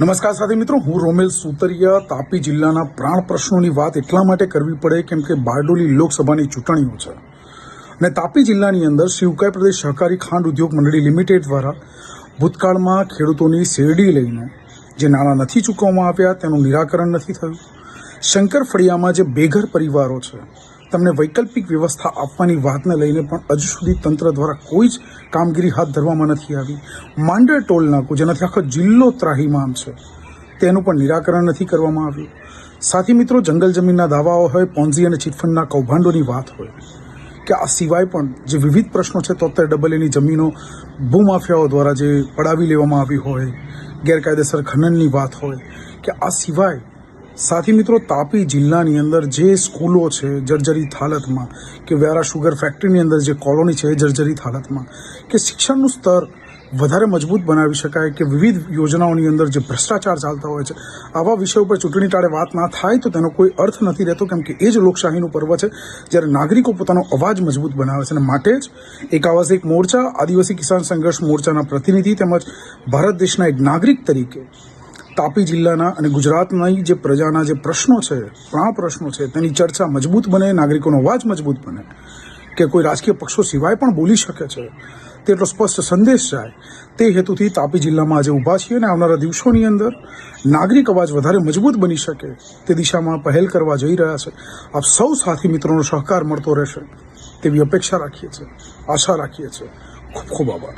નમસ્કાર સાથે મિત્રો, હું રોમેલ સુતરિયા, તાપી જિલ્લાના પ્રાણ પ્રશ્નોની વાત એટલા માટે કરવી પડે કેમ કે બારડોલી લોકસભાની ચૂંટણીઓ છે. અને તાપી જિલ્લાની અંદર શિવકાય પ્રદેશ સહકારી ખાંડ ઉદ્યોગ મંડળી લિમિટેડ દ્વારા ભૂતકાળમાં ખેડૂતોની શેરડી લઈને જે નાણાં નથી ચૂકવવામાં આવ્યા, તેનું નિરાકરણ નથી થયું. શંકર ફળિયામાં જે બેઘર પરિવારો છે તેમને વૈકલ્પિક વ્યવસ્થા આપવાની વાતને લઈને પણ હજુ સુધી તંત્ર દ્વારા કોઈ જ કામગીરી હાથ ધરવામાં નથી આવી. માંડર ટોલ નાકું, જેનાથી આખો જિલ્લો ત્રાહીમામ છે, તેનું પણ નિરાકરણ નથી કરવામાં આવ્યું. સાથી મિત્રો, જંગલ જમીનના દાવાઓ હોય, પોન્ઝી અને ચીટફંડના કૌભાંડોની વાત હોય, કે આ સિવાય પણ જે વિવિધ પ્રશ્નો છે, તોતેર ડબલ એની જમીનો ભૂમાફિયાઓ દ્વારા જે પડાવી લેવામાં આવી હોય, ગેરકાયદેસર ખનનની વાત હોય, કે આ સિવાય સાથી મિત્રો, તાપી જિલ્લાની અંદર જે સ્કૂલો છે જર્જરિત હાલતમાં, કે વ્યારા શુગર ફેક્ટરીની અંદર જે કોલોની છે એ જર્જરિત હાલતમાં, કે શિક્ષણનું સ્તર વધારે મજબૂત બનાવી શકાય, કે વિવિધ યોજનાઓની અંદર જે ભ્રષ્ટાચાર ચાલતા હોય છે, આવા વિષય ઉપર ચૂંટણી ટાળે વાત ના થાય તો તેનો કોઈ અર્થ નથી રહેતો, કેમ કે એ જ લોકશાહીનું પર્વ છે, જ્યારે નાગરિકો પોતાનો અવાજ મજબૂત બનાવે છે. અને માટે જ એક આવાસિક મોરચા, આદિવાસી કિસાન સંઘર્ષ મોરચાના પ્રતિનિધિ તેમજ ભારત દેશના એક નાગરિક તરીકે તાપી જિલ્લાના અને ગુજરાતના જે પ્રજાના જે પ્રશ્નો છે પ્રાણ પ્રશ્નો છે, તેની ચર્ચા મજબૂત બને, નાગરિકોનો અવાજ મજબૂત બને, કે કોઈ રાજકીય પક્ષો સિવાય પણ બોલી શકે છે તેટલો સ્પષ્ટ સંદેશ જાય. તે હેતુથી તાપી જિલ્લામાં આજે ઊભા છીએ અને આવનારા દિવસોની અંદર નાગરિક અવાજ વધારે મજબૂત બની શકે, તે દિશામાં પહેલ કરવા જઈ રહ્યા છે. આપ સૌ સાથી મિત્રોનો સહકાર મળતો રહેશે, તેવી અપેક્ષા રાખીએ છીએ. આશા રાખીએ છીએ. ખૂબ ખૂબ આભાર.